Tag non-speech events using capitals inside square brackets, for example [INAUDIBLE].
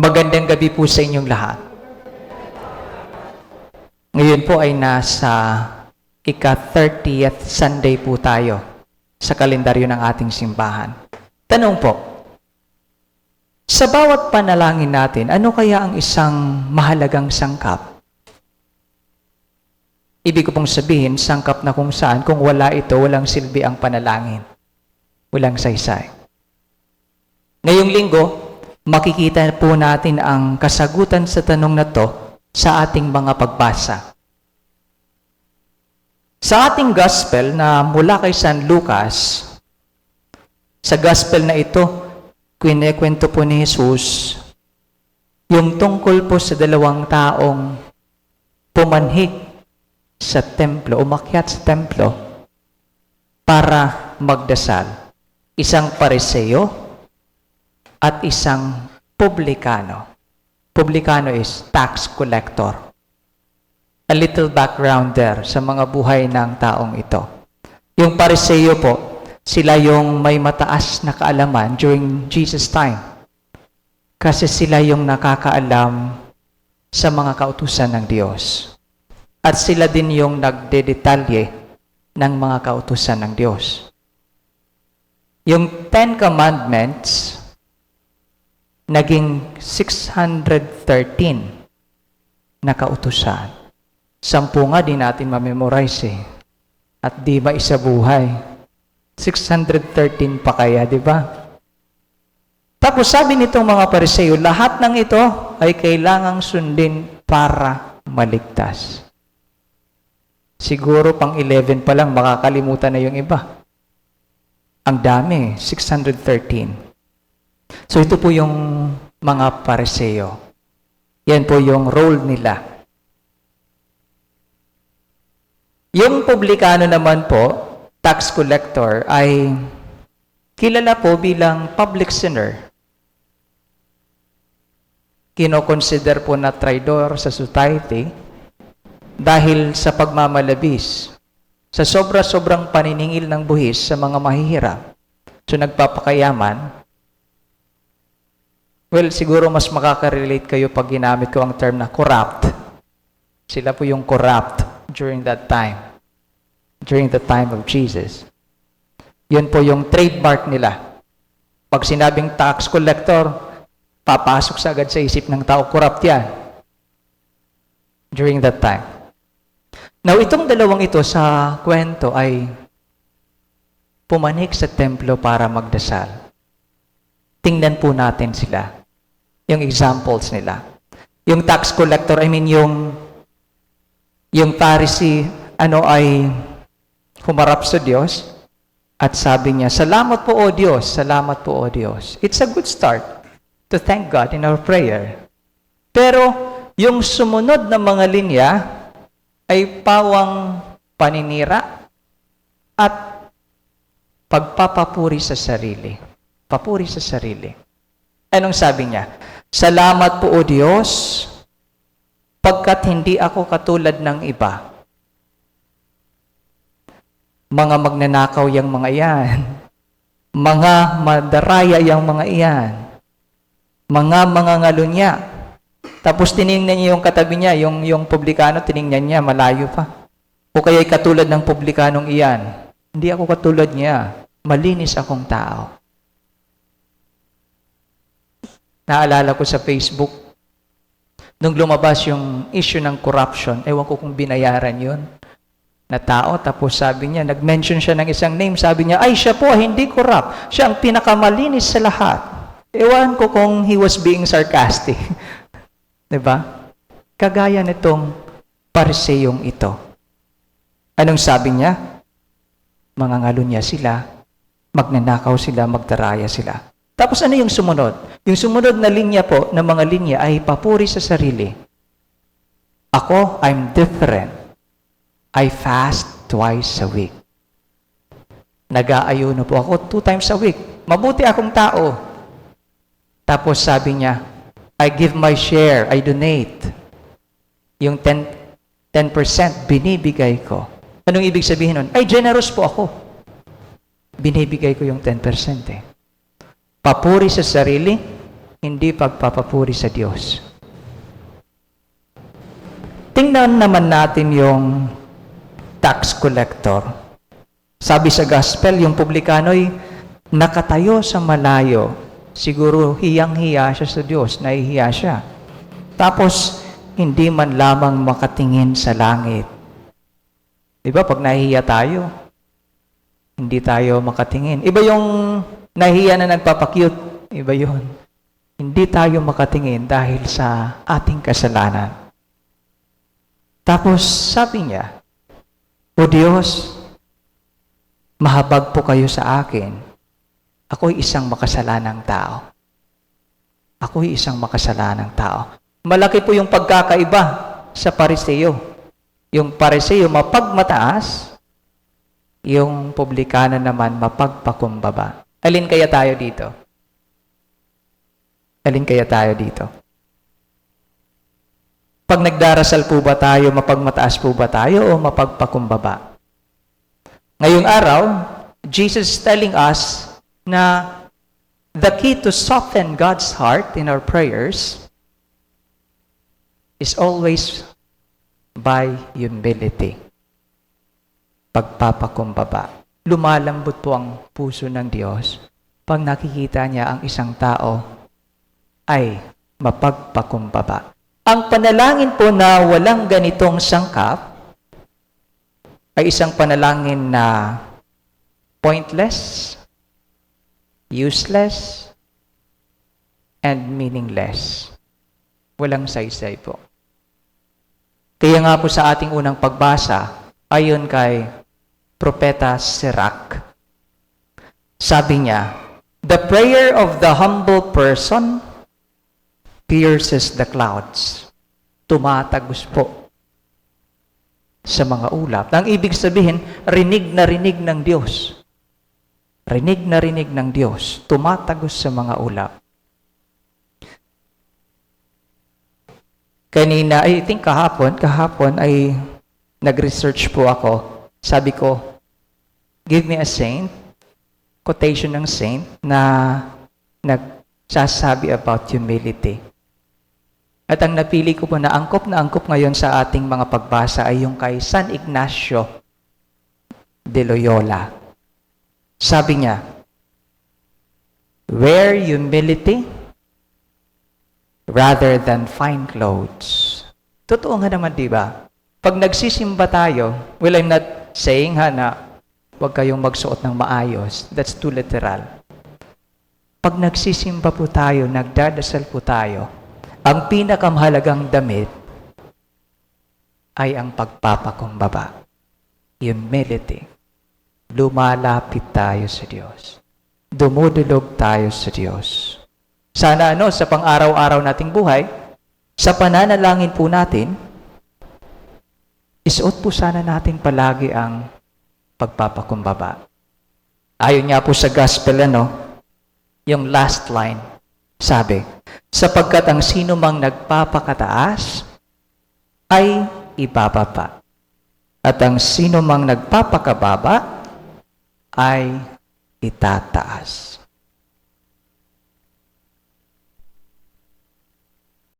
Magandang gabi po sa inyong lahat. Ngayon po ay nasa ika-30th Sunday po tayo sa kalendaryo ng ating simbahan. Tanong po, sa bawat panalangin natin, ano kaya ang isang mahalagang sangkap? Ibig ko pong sabihin, sangkap na kung saan, kung wala ito, walang silbi ang panalangin. Walang saysay. Ngayong linggo, makikita po natin ang kasagutan sa tanong na to sa ating mga pagbasa. Sa ating gospel na mula kay San Lucas, sa gospel na ito, kwinekwento po ni Jesus yung tungkol po sa dalawang taong pumanhik sa templo, umakyat sa templo para magdasal. Isang pariseo at isang publikano. Publikano is tax collector. A little background there sa mga buhay ng taong ito. Yung pariseo po, sila yung may mataas na kaalaman during Jesus' time. Kasi sila yung nakakaalam sa mga kautusan ng Diyos. At sila din yung nagdedetalye ng mga kautusan ng Diyos. Yung Ten Commandments, naging 613 na kautusan. Sampu nga di natin mamemorize eh. At di ba isa buhay? 613 pa kaya, di ba? Tapos sabi nitong mga pariseo, lahat ng ito ay kailangang sundin para maligtas. Siguro pang 11 pa lang makakalimutan na yung iba. Ang dami, 613. So ito po yung mga pariseo. Yan po yung role nila. Yung publikano naman po, tax collector, ay kilala po bilang public sinner. Kinoconsider po na traidor sa society dahil sa pagmamalabis, sa sobra-sobrang paniningil ng buhis sa mga mahihirap. So nagpapakayaman, Well, siguro mas makaka-relate kayo pag ginamit ko ang term na corrupt. Sila po yung corrupt during that time. During the time of Jesus. Yun po yung trademark nila. Pag sinabing tax collector, papasok sa agad sa isip ng tao, corrupt yan. During that time. Now, itong dalawang ito sa kwento ay pumanik sa templo para magdasal. Tingnan po natin sila yung examples nila. Yung tax collector, I mean yung yung Pharisee, ano ay humarap sa Diyos at sabi niya, Salamat po o Diyos, salamat po o Diyos. It's a good start to thank God in our prayer. Pero yung sumunod na mga linya ay pawang paninira at pagpapapuri sa sarili. Papuri sa sarili. Anong sabi niya? Salamat po o Diyos, pagkat hindi ako katulad ng iba. Mga magnanakaw yung mga iyan. Mga madaraya yung mga iyan. Mga mga ngalunya. Tapos tiningnan niya yung katabi niya, yung, yung publikano, tiningnan niya, malayo pa. O kaya'y katulad ng publikanong iyan. Hindi ako katulad niya. Malinis akong tao. Naalala ko sa Facebook, nung lumabas yung issue ng corruption, ewan ko kung binayaran yun, na tao, tapos sabi niya, nag-mention siya ng isang name, sabi niya, ay siya po, hindi corrupt. Siya ang pinakamalinis sa lahat. Ewan ko kung he was being sarcastic. [LAUGHS] ba? Kagaya nitong pariseyong ito. Anong sabi niya? Mangangalo niya sila, magnanakaw sila, magdaraya sila. Tapos ano yung sumunod? Yung sumunod na linya po, ng mga linya ay papuri sa sarili. Ako, I'm different. I fast twice a week. Nag-aayuno po ako two times a week. Mabuti akong tao. Tapos sabi niya, I give my share, I donate. Yung 10, 10% binibigay ko. Anong ibig sabihin nun? Ay, generous po ako. Binibigay ko yung 10% eh. Papuri sa sarili, hindi pagpapapuri sa Diyos. Tingnan naman natin yung tax collector. Sabi sa gospel, yung publikano'y nakatayo sa malayo. Siguro hiyang-hiya siya sa Diyos, nahihiya siya. Tapos, hindi man lamang makatingin sa langit. Di ba, pag nahihiya tayo, hindi tayo makatingin. Iba yung nahihiya na nagpapakyut. Iba yun. Hindi tayo makatingin dahil sa ating kasalanan. Tapos sabi niya, O Diyos, mahabag po kayo sa akin. Ako'y isang makasalanang tao. Ako'y isang makasalanang tao. Malaki po yung pagkakaiba sa pariseo. Yung pariseo mapagmataas, yung publikano naman mapagpakumbaba. Alin kaya tayo dito? Alin kaya tayo dito? Pag nagdarasal po ba tayo, mapagmataas po ba tayo o mapagpakumbaba? Ngayong araw, Jesus is telling us na the key to soften God's heart in our prayers is always by humility. Pagpapakumbaba. Lumalambot po ang puso ng Diyos pag nakikita niya ang isang tao ay mapagpakumbaba. Ang panalangin po na walang ganitong sangkap ay isang panalangin na pointless, useless, and meaningless. Walang saysay po. Kaya nga po sa ating unang pagbasa, ayon kay Propeta Sirach, sabi niya, The prayer of the humble person pierces the clouds. Tumatagos po sa mga ulap. Ang ibig sabihin, rinig na rinig ng Diyos. Rinig na rinig ng Diyos. Tumatagos sa mga ulap. Kanina, I think kahapon, kahapon ay nag-research po ako. Sabi ko, give me a saint, quotation ng saint na nagsasabi about humility. At ang napili ko po na angkop na angkop ngayon sa ating mga pagbasa ay yung kay San Ignacio de Loyola. Sabi niya, Wear humility rather than fine clothes. Totoo nga naman, di ba? Pag nagsisimba tayo, well, I'm not saying ha na huwag kayong magsuot ng maayos. That's too literal. Pag nagsisimba po tayo, nagdadasal po tayo, ang pinakamahalagang damit ay ang pagpapakumbaba. Humility. Lumalapit tayo sa Diyos. Dumudulog tayo sa Diyos. Sana ano, sa pang-araw-araw nating buhay, sa pananalangin po natin, isuot po sana natin palagi ang pagpapakumbaba. Ayon nga po sa gospel, ano, yung last line, sabi, sapagkat ang sino mang nagpapakataas ay ibababa. At ang sino mang nagpapakababa ay itataas.